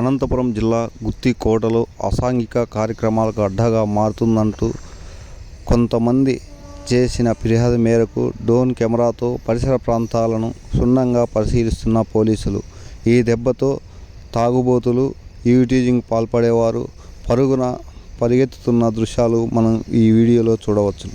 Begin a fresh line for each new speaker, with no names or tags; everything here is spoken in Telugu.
అనంతపురం జిల్లా గుత్తి కోటలో అసాంఘిక కార్యక్రమాలకు అడ్డగా మారుతుందంటూ కొంతమంది చేసిన ఫిర్యాదు మేరకు డ్రోన్ కెమెరాతో పరిసర ప్రాంతాలను క్షుణ్ణంగా పరిశీలిస్తున్న పోలీసులు ఈ దెబ్బతో తాగుబోతులు యూటీజింగ్ పాల్పడేవారు పరుగున పరిగెత్తుతున్న దృశ్యాలు మనం ఈ వీడియోలో చూడవచ్చు.